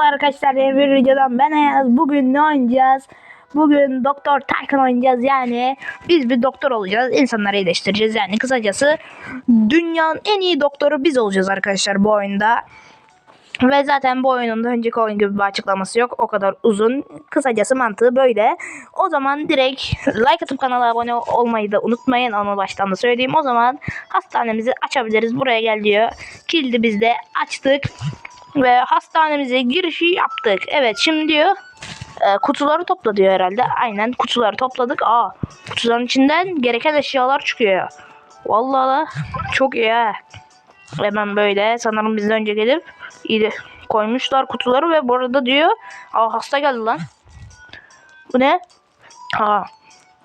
Arkadaşlar yeni bir videodan ben Ayaz. Bugün ne oynayacağız? Bugün Doktor Tycoon oynayacağız yani. Biz bir doktor olacağız. İnsanları iyileştireceğiz yani. Kısacası dünyanın en iyi doktoru biz olacağız arkadaşlar bu oyunda. Ve zaten bu oyunun da önceki oyun gibi bir açıklaması yok. O kadar uzun. Kısacası mantığı böyle. O zaman direkt like atıp kanala abone olmayı da unutmayın. Onu baştan da söyleyeyim. O zaman hastanemizi açabiliriz. Buraya gel diyor. Kilidi biz de açtık. Ve hastanemize girişi yaptık. Evet şimdi diyor e, kutuları topla diyor herhalde. Aynen kutuları topladık. Aa kutuların içinden gereken eşyalar çıkıyor. Vallahi da çok iyi ha. Hemen böyle sanırım bizden önce gelip iyi koymuşlar kutuları ve bu arada diyor aa hasta geldi lan. Bu ne? Aa,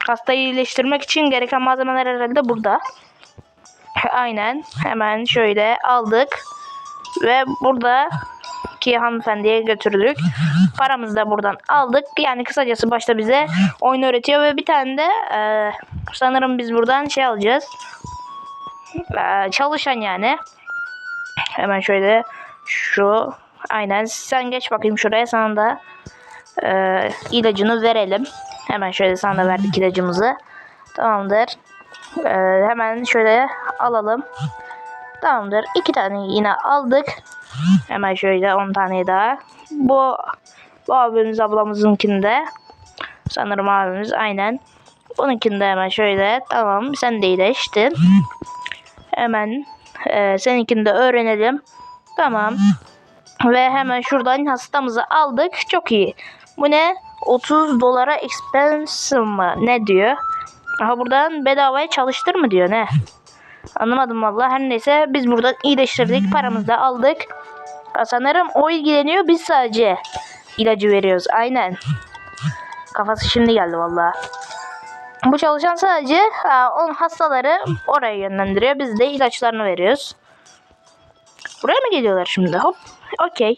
hastayı iyileştirmek için gereken malzemeler herhalde burada. Aynen hemen şöyle aldık ve burada ki hanımefendiye götürdük. Paramızı da buradan aldık. Yani kısacası başta bize oyun öğretiyor ve bir tane de e, sanırım biz buradan şey alacağız. E, çalışan yani. Hemen şöyle şu aynen sen geç bakayım şuraya sana da e, ilacını verelim. Hemen şöyle sana da verdik ilacımızı. Tamamdır. E, hemen şöyle alalım. Tamamdır. İki tane yine aldık. Hemen şöyle 10 tane daha. Bu, bu abimiz ablamızınkinde. Sanırım abimiz aynen. Onunkinde hemen şöyle. Tamam sen de iyileştin. Hemen e, seninkini de öğrenelim. Tamam. Ve hemen şuradan hastamızı aldık. Çok iyi. Bu ne? 30 dolara expense mı? Ne diyor? Aha buradan bedavaya çalıştır mı diyor ne? Anlamadım vallahi. Her neyse biz buradan iyileştirdik. Paramızı da aldık. Sanırım o ilgileniyor. Biz sadece ilacı veriyoruz. Aynen. Kafası şimdi geldi vallahi. Bu çalışan sadece ha, onun hastaları oraya yönlendiriyor. Biz de ilaçlarını veriyoruz. Buraya mı geliyorlar şimdi? Hop. Okey.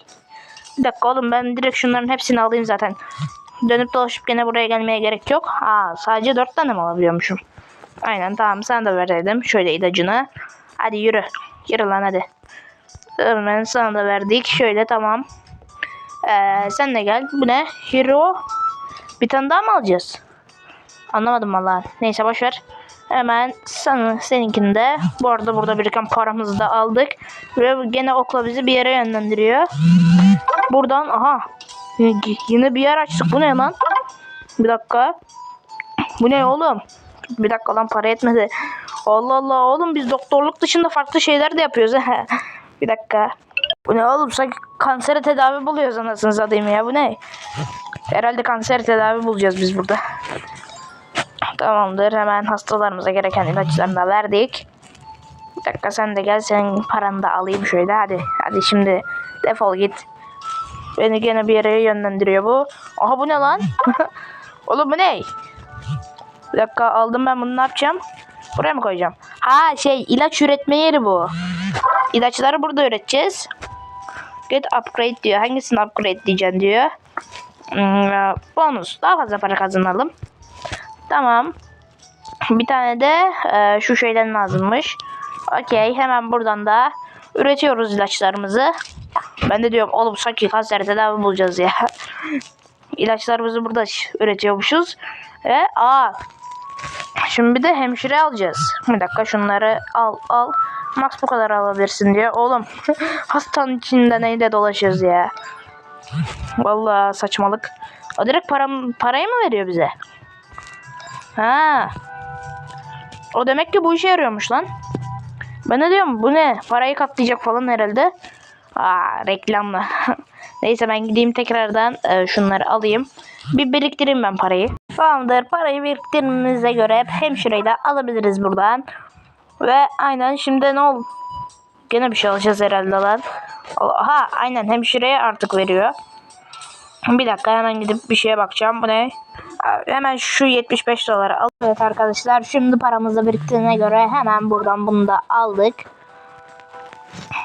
Bir dakika oğlum ben direkt şunların hepsini alayım zaten. Dönüp dolaşıp gene buraya gelmeye gerek yok. Ha sadece dört tane mi alabiliyormuşum? Aynen tamam sen de verelim. Şöyle ilacını. Hadi yürü. Yürü lan hadi. Hemen sana da verdik. Şöyle tamam. Ee, sen de gel. Bu ne? Hero. Bir tane daha mı alacağız? Anlamadım valla. Neyse boşver. Hemen sana, seninkini de. Bu arada burada biriken paramızı da aldık. Ve gene okla bizi bir yere yönlendiriyor. Buradan aha. Yine bir yer açtık. Bu ne lan? Bir dakika. Bu ne oğlum? Bir dakika lan para etmedi. Allah Allah oğlum biz doktorluk dışında farklı şeyler de yapıyoruz. bir dakika. Bu ne oğlum sanki kansere tedavi buluyoruz anasını satayım ya bu ne? Herhalde kanser tedavi bulacağız biz burada. Tamamdır hemen hastalarımıza gereken ilaçlarını da verdik. Bir dakika sen de gel senin paranı da alayım şöyle hadi. Hadi şimdi defol git. Beni gene bir yere yönlendiriyor bu. Aha bu ne lan? oğlum bu ne? Dakika aldım ben bunu ne yapacağım? Buraya mı koyacağım? Ha şey ilaç üretme yeri bu. İlaçları burada üreteceğiz. Get upgrade diyor. Hangisini upgrade diyeceksin diyor. Hmm, bonus. Daha fazla para kazanalım. Tamam. Bir tane de e, şu şeyden lazımmış. Okey hemen buradan da üretiyoruz ilaçlarımızı. Ben de diyorum oğlum sanki kanser tedavi bulacağız ya. İlaçlarımızı burada üretiyormuşuz. Ve aa Şimdi bir de hemşire alacağız. Bir dakika şunları al al. Max bu kadar alabilirsin diyor. Oğlum hastanın içinde neyle dolaşıyoruz ya. Vallahi saçmalık. O direkt param, parayı mı veriyor bize? Ha. O demek ki bu işe yarıyormuş lan. Ben ne diyorum bu ne? Parayı katlayacak falan herhalde. Aa reklamla. Neyse ben gideyim tekrardan e, şunları alayım. Bir biriktireyim ben parayı. Tamamdır. Parayı biriktirmemize göre hemşireyi de alabiliriz buradan. Ve aynen şimdi ne oldu? Gene bir şey alacağız herhalde lan. Ha aynen hemşireye artık veriyor. Bir dakika hemen gidip bir şeye bakacağım. Bu ne? Hemen şu 75 doları al. Evet arkadaşlar şimdi paramızı biriktirdiğine göre hemen buradan bunu da aldık.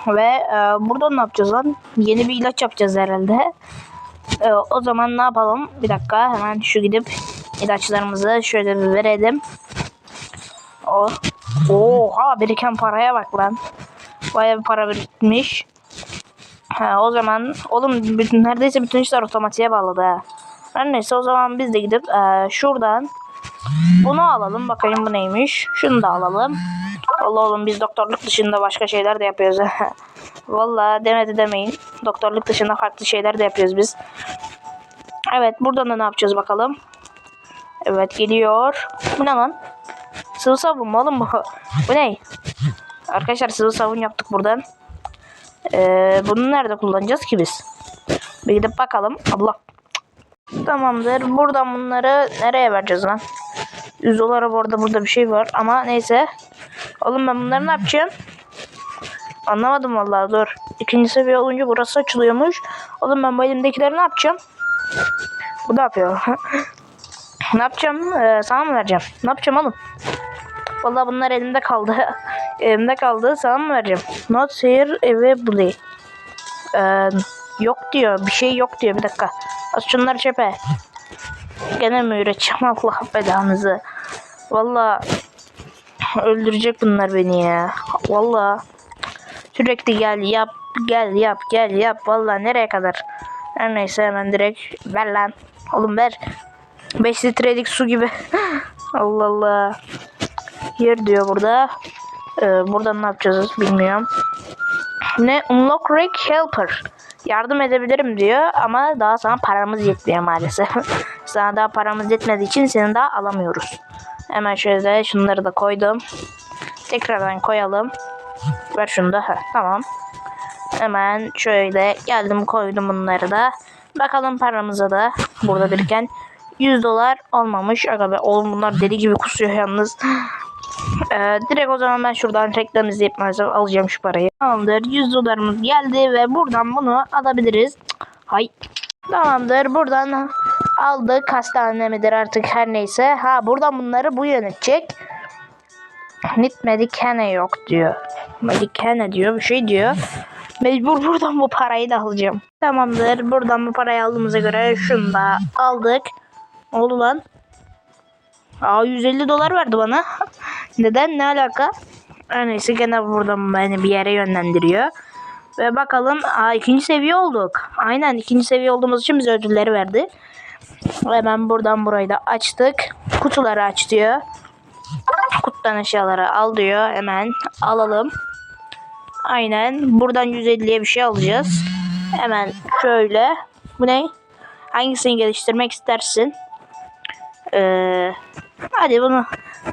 Ve e, buradan ne yapacağız lan? Yeni bir ilaç yapacağız herhalde. E, o zaman ne yapalım? Bir dakika hemen şu gidip ilaçlarımızı şöyle bir verelim. Oh. Oha biriken paraya bak lan. Bayağı bir para birikmiş. Ha, o zaman oğlum bütün, neredeyse bütün işler otomatiğe bağladı ha. Her neyse o zaman biz de gidip e, şuradan bunu alalım. Bakayım bu neymiş. Şunu da alalım. Vallahi oğlum biz doktorluk dışında başka şeyler de yapıyoruz. Vallahi demedi demeyin. Doktorluk dışında farklı şeyler de yapıyoruz biz. Evet buradan da ne yapacağız bakalım. Evet geliyor. Bu ne lan? Sıvı sabun mu oğlum bu? Bu ne? Arkadaşlar sıvı sabun yaptık buradan. Ee, bunu nerede kullanacağız ki biz? Bir gidip bakalım. Allah. Tamamdır. Buradan bunları nereye vereceğiz lan? 100 dolara bu arada burada bir şey var ama neyse. Oğlum ben bunları ne yapacağım? Anlamadım vallahi dur. İkinci seviye olunca burası açılıyormuş. Oğlum ben bu elimdekileri ne yapacağım? Bu da yapıyor. ne yapacağım? Ee, sana mı vereceğim? Ne yapacağım oğlum? Vallahi bunlar elimde kaldı. elimde kaldı. Sana mı vereceğim? Not here available. Ee, yok diyor. Bir şey yok diyor. Bir dakika. Az şunları çöpe. Gene mi üreteceğim Allah belanızı. Valla öldürecek bunlar beni ya. Valla sürekli gel yap gel yap gel yap. Valla nereye kadar? Her neyse hemen direkt ver lan. Oğlum ver. 5 litrelik su gibi. Allah Allah. Yer diyor burada. Ee, buradan ne yapacağız bilmiyorum. Ne? Unlock Rig Helper. Yardım edebilirim diyor ama daha sana paramız yetmiyor maalesef. sana daha paramız yetmediği için seni daha alamıyoruz. Hemen şöyle şunları da koydum. Tekrardan koyalım. Ver şunu da. Heh, tamam. Hemen şöyle geldim koydum bunları da. Bakalım paramıza da burada biriken 100 dolar olmamış. Aga be oğlum bunlar deli gibi kusuyor yalnız. Ee, direkt o zaman ben şuradan reklam izleyip maalesef alacağım şu parayı. Tamamdır 100 dolarımız geldi ve buradan bunu alabiliriz. Hay. Tamamdır buradan aldık hastane midir artık her neyse. Ha buradan bunları bu yönetecek. Nit Medicane yok diyor. Medicane diyor bir şey diyor. Mecbur buradan bu parayı da alacağım. Tamamdır buradan bu parayı aldığımıza göre şunu da aldık. Ne oldu lan? Aa 150 dolar verdi bana. Neden? Ne alaka? Her neyse gene buradan beni bir yere yönlendiriyor. Ve bakalım aa, ikinci seviye olduk. Aynen ikinci seviye olduğumuz için bize ödülleri verdi. Hemen buradan burayı da açtık. Kutuları aç diyor. Kutudan eşyaları al diyor. Hemen alalım. Aynen. Buradan 150'ye bir şey alacağız. Hemen şöyle. Bu ne? Hangisini geliştirmek istersin? Ee, hadi bunu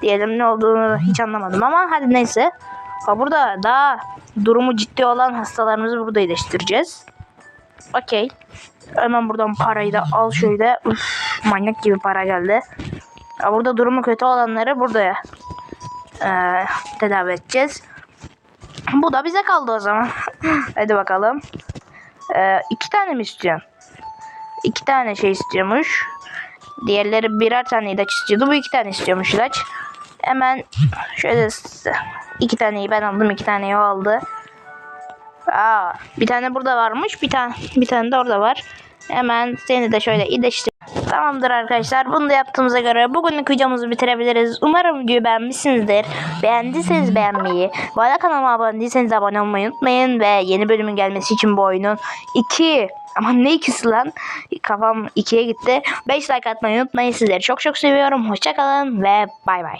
diyelim ne olduğunu hiç anlamadım ama hadi neyse. Ha burada daha durumu ciddi olan hastalarımızı burada iyileştireceğiz. Okey. Hemen buradan parayı da al şöyle. Uf, manyak gibi para geldi. Ha, burada durumu kötü olanları burada ee, tedavi edeceğiz. Bu da bize kaldı o zaman. hadi bakalım. Ee, iki tane mi istiyorsun? İki tane şey istiyormuş. Diğerleri birer tane ilaç istiyordu. Bu iki tane istiyormuş ilaç. Hemen şöyle iki taneyi ben aldım. iki taneyi o aldı. Aa, bir tane burada varmış. Bir tane bir tane de orada var. Hemen seni de şöyle iyileştir. Tamamdır arkadaşlar. Bunu da yaptığımıza göre bugünlük videomuzu bitirebiliriz. Umarım videoyu beğenmişsinizdir. Beğendiyseniz beğenmeyi, bu arada kanalıma abone değilseniz abone olmayı unutmayın. Ve yeni bölümün gelmesi için bu oyunun 2 ama ne ikisi lan? Kafam ikiye gitti. 5 like atmayı unutmayın. Sizleri çok çok seviyorum. Hoşçakalın ve bay bay.